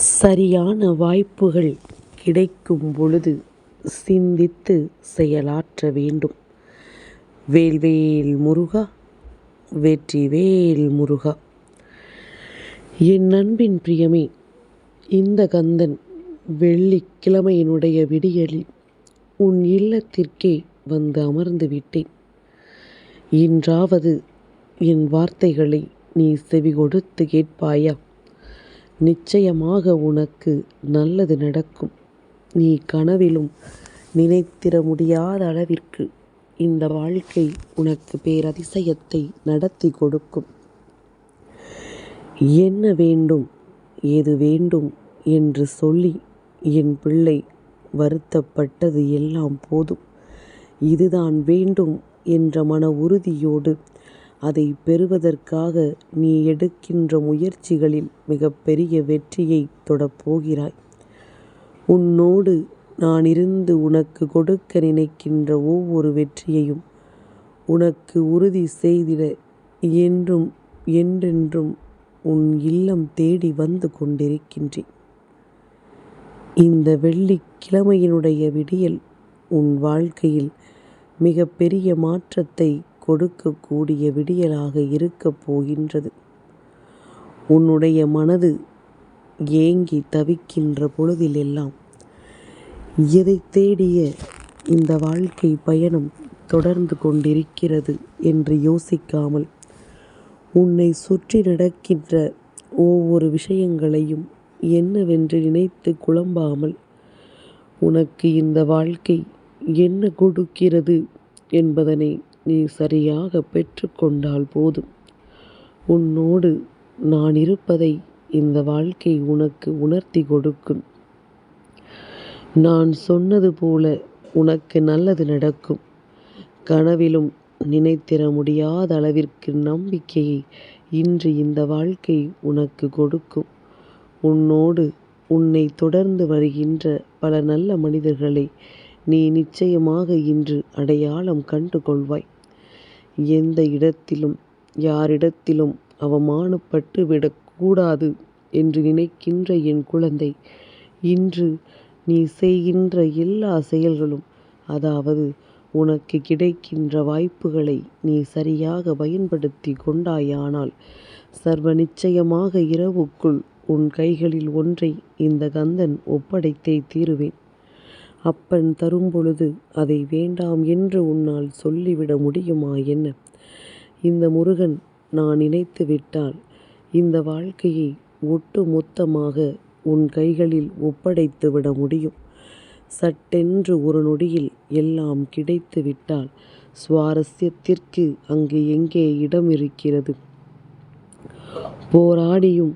சரியான வாய்ப்புகள் கிடைக்கும் பொழுது சிந்தித்து செயலாற்ற வேண்டும். வேல்வேல் முருகா வெற்றிவேல் முருகா என் அன்பின் பிரியமே இந்த கந்தன் வெள்ளிக்கிழமையினுடைய விடியலில் உன் இல்லத்திற்கே வந்து அமர்ந்து விட்டேன். இன்றாவது என் வார்த்தைகளை நீ செவி கொடுத்து கேட்பாயா? நிச்சயமாக உனக்கு நல்லது நடக்கும். நீ கனவிலும் நினைத்திட முடியாத அளவிற்கு இந்த வாழ்க்கை உனக்கு பேரதிசயத்தை நடத்தி கொடுக்கும். என்ன வேண்டும் எது வேண்டும் என்று சொல்லி என் பிள்ளை வருத்தப்பட்டது எல்லாம் போதும். இதுதான் வேண்டும் என்ற மன உறுதியோடு அதை பெறுவதற்காக நீ எடுக்கின்ற முயற்சிகளில் மிகப்பெரிய வெற்றியை தொடப்போகிறாய் உன்னோடு நான் இருந்து உனக்கு கொடுக்க நினைக்கின்ற ஒவ்வொரு வெற்றியையும் உனக்கு உறுதி செய்திட என்றும் என்றென்றும் உன் இல்லம் தேடி வந்து கொண்டிருக்கின்றேன். இந்த வெள்ளிக்கிழமையினுடைய விடியல் உன் வாழ்க்கையில் மிகப்பெரிய மாற்றத்தை கொடுக்கக்கூடிய விடியலாக இருக்கப் போகின்றது. உன்னுடைய மனது ஏங்கி தவிக்கின்ற பொழுதிலெல்லாம் எதை தேடிய இந்த வாழ்க்கை பயணம் தொடர்ந்து கொண்டிருக்கிறது என்று யோசிக்காமல் உன்னை சுற்றி நடக்கின்ற ஒவ்வொரு விஷயங்களையும் என்னவென்று நினைத்து குழம்பாமல் உனக்கு இந்த வாழ்க்கை என்ன கொடுக்கிறது என்பதனை நீ சரியாக பெற்றுக்கொண்டால் போதும். உன்னோடு நான் இருப்பதை இந்த வாழ்க்கை உனக்கு உணர்த்திக் கொடுக்கும். நான் சொன்னது போல உனக்கு நல்லது நடக்கும். கனவிலும் நினைத்திட முடியாத அளவிற்கு நம்பிக்கையை இன்று இந்த வாழ்க்கை உனக்கு கொடுக்கும். உன்னோடு உன்னை தொடர்ந்து வருகின்ற பல நல்ல மனிதர்களை நீ நிச்சயமாக இன்று அடையாளம் கண்டு கொள்வாய். எந்த இடத்திலும் யாரிடத்திலும் அவமானப்பட்டு விடக்கூடாது என்று நினைக்கின்ற என் குழந்தை இன்று நீ செய்கின்ற எல்லா செயல்களும் அதாவது உனக்கு கிடைக்கின்ற வாய்ப்புகளை நீ சரியாக பயன்படுத்தி கொண்டாயானால் சர்வ நிச்சயமாக இரவுக்குள் உன் கைகளில் ஒன்றை இந்த கந்தன் ஒப்படைத்தே தீருவேன். அப்பன் தரும்பொழுது அதை வேண்டாம் என்று உன்னால் சொல்லிவிட முடியுமா என்ன? இந்த முருகன் நான் நினைத்து விட்டால் இந்த வாழ்க்கையை ஒட்டு மொத்தமாக உன் கைகளில் ஒப்படைத்து விட முடியும். சட்டென்று ஒரு நொடியில் எல்லாம் கிடைத்து விட்டால் சுவாரஸ்யத்திற்கு அங்கு எங்கே இடம் இருக்கிறது? போராடியும்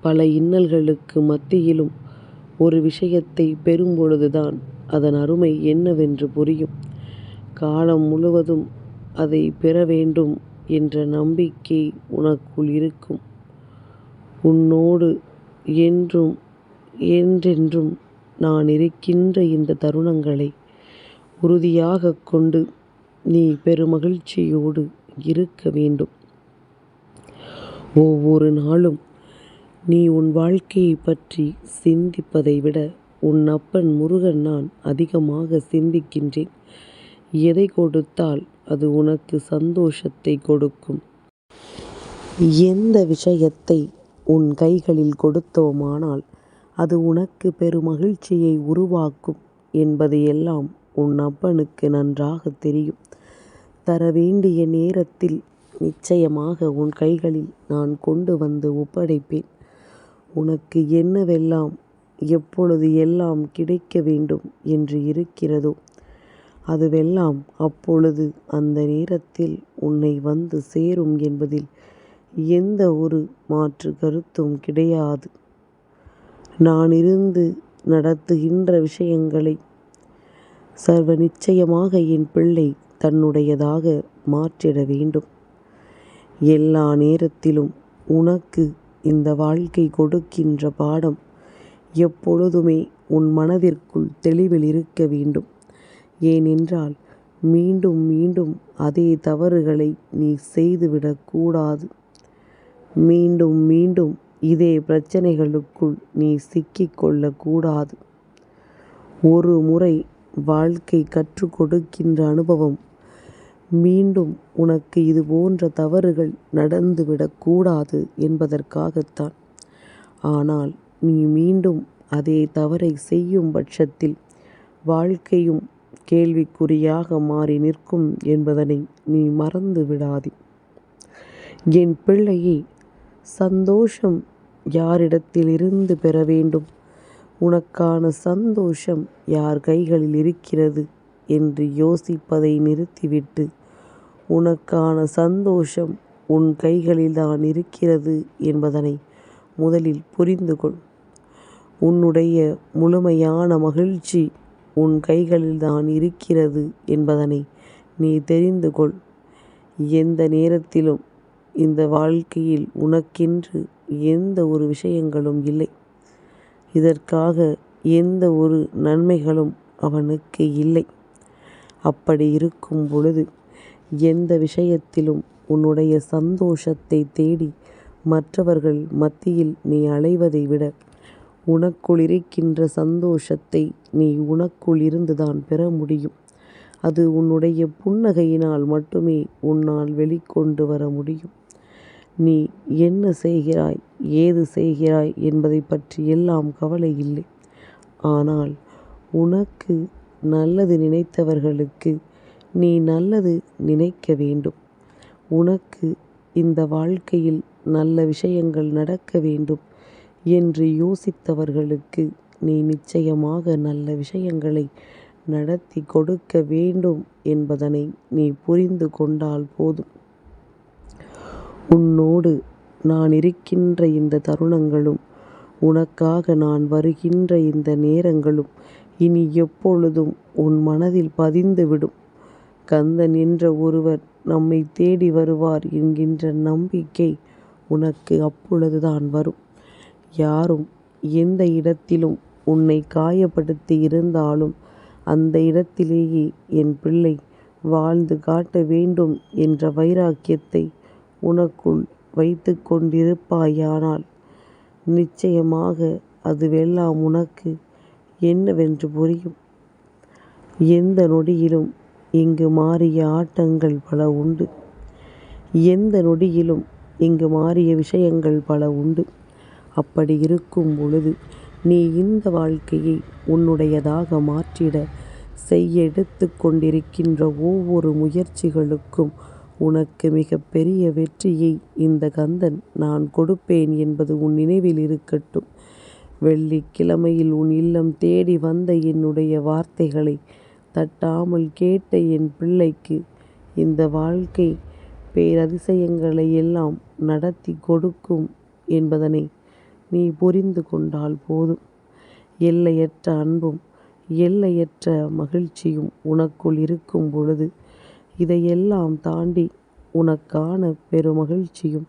பல இன்னல்களுக்கு மத்தியிலும் ஒரு விஷயத்தை பெறும்பொழுதுதான் அதன் அருமை என்னவென்று புரியும். காலம் முழுவதும் அதை பெற வேண்டும் என்ற நம்பிக்கை உனக்குள் இருக்கும். உன்னோடு என்றும் என்றென்றும் நான் இருக்கின்ற இந்த தருணங்களை உறுதியாக கொண்டு நீ பெருமகிழ்ச்சியோடு இருக்க வேண்டும். ஒவ்வொரு நாளும் நீ உன் வாழ்க்கையை பற்றி சிந்திப்பதை விட உன் அப்பன் முருகன் நான் அதிகமாக சிந்திக்கின்றேன். எதை கொடுத்தால் அது உனக்கு சந்தோஷத்தை கொடுக்கும்? எந்த விஷயத்தை உன் கைகளில் கொடுத்தோமானால் அது உனக்கு பெருமகிழ்ச்சியை உருவாக்கும் என்பது எல்லாம் உன் அப்பனுக்கு நன்றாக தெரியும். தர வேண்டிய நேரத்தில் நிச்சயமாக உன் கைகளில் நான் கொண்டு வந்து ஒப்படைப்பேன். உனக்கு என்னவெல்லாம் எப்பொழுது எல்லாம் கிடைக்க வேண்டும் என்று இருக்கிறதோ அதுவெல்லாம் அப்பொழுது அந்த நேரத்தில் உன்னை வந்து சேரும் என்பதில் எந்த ஒரு மாற்று கருத்தும் கிடையாது. நான் இருந்து நடத்துகின்ற விஷயங்களை சர்வ நிச்சயமாக என் பிள்ளை தன்னுடையதாக மாற்றிட வேண்டும். எல்லா நேரத்திலும் உனக்கு இந்த வாழ்க்கை கொடுக்கின்ற பாடம் எப்பொழுதுமே உன் மனதிற்குள் தெளிவில் இருக்க வேண்டும். ஏனென்றால் மீண்டும் மீண்டும் அதே தவறுகளை நீ செய்துவிடக்கூடாது மீண்டும் மீண்டும் இதே பிரச்சனைகளுக்குள் நீ சிக்கிக் ஒரு முறை வாழ்க்கை கற்றுக் கொடுக்கின்ற அனுபவம் மீண்டும் உனக்கு இது போன்ற தவறுகள் நடந்துவிடக்கூடாது என்பதற்காகத்தான். ஆனால் நீ மீண்டும் அதே தவறை செய்யும் பட்சத்தில் வாழ்க்கையும் கேள்விக்குறியாக மாறி நிற்கும் என்பதனை நீ மறந்து விடாதே. என் பிள்ளையே சந்தோஷம் யாரிடத்திலிருந்து பெற வேண்டும்? உனக்கான சந்தோஷம் யார் கைகளில் இருக்கிறது என்று யோசிப்பதை நிறுத்திவிட்டு உனக்கான சந்தோஷம் உன் கைகளில்தான் இருக்கிறது என்பதனை முதலில் புரிந்து கொள். உன்னுடைய முழுமையான மகிழ்ச்சி உன் கைகளில்தான் இருக்கிறது என்பதனை நீ தெரிந்து கொள். எந்த நேரத்திலும் இந்த வாழ்க்கையில் உனக்கென்று எந்த ஒரு விஷயங்களும் இல்லை. இதற்காக எந்த ஒரு நன்மைகளும் அவனுக்கு இல்லை. அப்படி இருக்கும் பொழுது எந்த விஷயத்திலும் உன்னுடைய சந்தோஷத்தை தேடி மற்றவர்கள் மத்தியில் நீ அலைவதை விட உனக்குளிருக்கின்ற சந்தோஷத்தை நீ உனக்குள் இருந்துதான் பெற முடியும். அது உன்னுடைய புன்னகையினால் மட்டுமே உன்னால் வெளிக்கொண்டு வர முடியும். நீ என்ன செய்கிறாய் ஏது செய்கிறாய் என்பதைப் பற்றியெல்லாம் கவலை இல்லை. ஆனால் உனக்கு நல்லது நினைத்தவர்களுக்கு நீ நல்லது நினைக்க வேண்டும். உனக்கு இந்த வாழ்க்கையில் நல்ல விஷயங்கள் நடக்க வேண்டும் என்று யோசித்தவர்களுக்கு நீ நிச்சயமாக நல்ல விஷயங்களை நடத்தி கொடுக்க வேண்டும் என்பதனை நீ புரிந்து கொண்டால் போதும். உன்னோடு நான் இருக்கின்ற இந்த தருணங்களும் உனக்காக நான் வருகின்ற இந்த நேரங்களும் இனி எப்பொழுதும் உன் மனதில் பதிந்துவிடும் கந்தன் என்ற ஒருவர் நம்மை தேடி வருவார் என்கின்ற நம்பிக்கை உனக்கு அப்பொழுதுதான் வரும். யாரும் எந்த இடத்திலும் உன்னை காயப்படுத்தி இருந்தாலும் அந்த இடத்திலேயே என் பிள்ளை வாழ்ந்து காட்ட வேண்டும் என்ற வைராக்கியத்தை உனக்குள் வைத்து கொண்டிருப்பாயானால் நிச்சயமாக அதுவெல்லாம் உனக்கு என்னவென்று புரியும். எந்த நொடியிலும் இங்கு மாறிய ஆட்டங்கள் பல உண்டு. எந்த நொடியிலும் இங்கு மாறிய விஷயங்கள் பல உண்டு. அப்படி இருக்கும் பொழுது நீ இந்த வாழ்க்கையை உன்னுடையதாக மாற்றிட செய்ய எடுத்து கொண்டிருக்கின்ற ஒவ்வொரு முயற்சிகளுக்கும் உனக்கு மிகப்பெரிய வெற்றியை இந்த கந்தன் நான் கொடுப்பேன் என்பது உன் நினைவில் இருக்கட்டும். வெள்ளிக்கிழமையில் உன் இல்லம் தேடி வந்த என்னுடைய வார்த்தைகளை தட்டாமல் கேட்ட என் பிள்ளைக்கு இந்த வாழ்க்கை பேரதிசயங்களை எல்லாம் நடத்தி கொடுக்கும் என்பதனை நீ புரிந்து கொண்டால் போதும். எல்லையற்ற அன்பும் எல்லையற்ற மகிழ்ச்சியும் உனக்குள் இருக்கும் பொழுது இதையெல்லாம் தாண்டி உனக்கான பெருமகிழ்ச்சியும்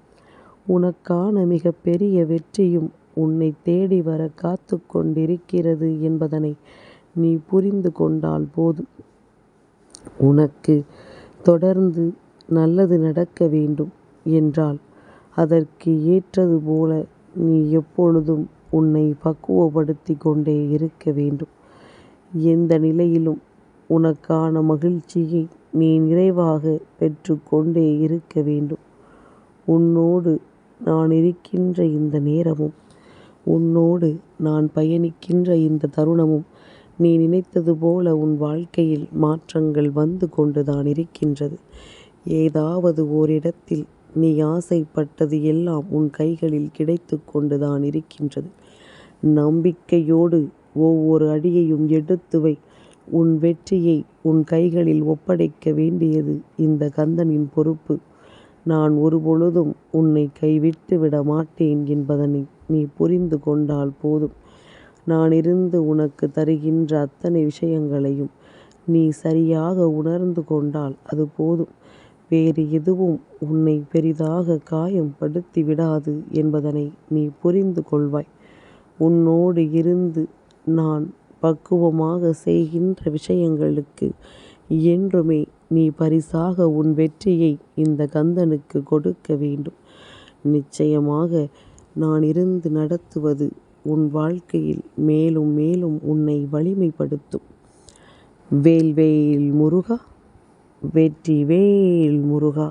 உனக்கான மிக பெரிய வெற்றியும் உன்னை தேடி வர காத்து கொண்டிருக்கிறது என்பதனை நீ புரிந்து கொண்டால் போதும். உனக்கு தொடர்ந்து நல்லது நடக்க வேண்டும் என்றால் அதற்கு ஏற்றது போல நீ எப்பொழுதும் உன்னை பக்குவப்படுத்திக் கொண்டே இருக்க வேண்டும். எந்த நிலையிலும் உனக்கான மகிழ்ச்சியை நீ நிறைவாகப் பெற்றுக் கொண்டே இருக்க வேண்டும். உன்னோடு நான் இருக்கின்ற இந்த நேரமும் உன்னோடு நான் பயணிக்கின்ற இந்த தருணமும் நீ நினைத்தது போல உன் வாழ்க்கையில் மாற்றங்கள் வந்து கொண்டுதான் இருக்கின்றது. ஏதாவது ஓரிடத்தில் நீ ஆசைப்பட்டது எல்லாம் உன் கைகளில் கிடைத்து கொண்டுதான் இருக்கின்றது. நம்பிக்கையோடு ஒவ்வொரு அடியையும் எடுத்து வை. உன் வெற்றியை உன் கைகளில் ஒப்படைக்க வேண்டியது இந்த கந்தனின் பொறுப்பு. நான் ஒருபொழுதும் உன்னை கைவிட்டு விட மாட்டேன் என்பதனை நீ புரிந்து கொண்டால் போதும். நான் இருந்து உனக்கு தருகின்ற அத்தனை விஷயங்களையும் நீ சரியாக உணர்ந்து கொண்டால் அது போதும். வேறு எதுவும் உன்னை பெரிதாக காயம் படுத்தி விடாது என்பதனை நீ புரிந்து கொள்வாய். உன்னோடு இருந்து நான் பக்குவமாகச் செய்கின்ற விஷயங்களுக்கு என்றுமே நீ பரிசாக உன் வெற்றியை இந்த கந்தனுக்குக் கொடுக்க வேண்டும். நிச்சயமாக நான் இருந்து நடத்துவது உன் வாழ்க்கையில் மேலும் மேலும் உன்னை வலிமைப்படுத்தும். வேல்வேல் முருகா வெற்றிவேல் முருகா.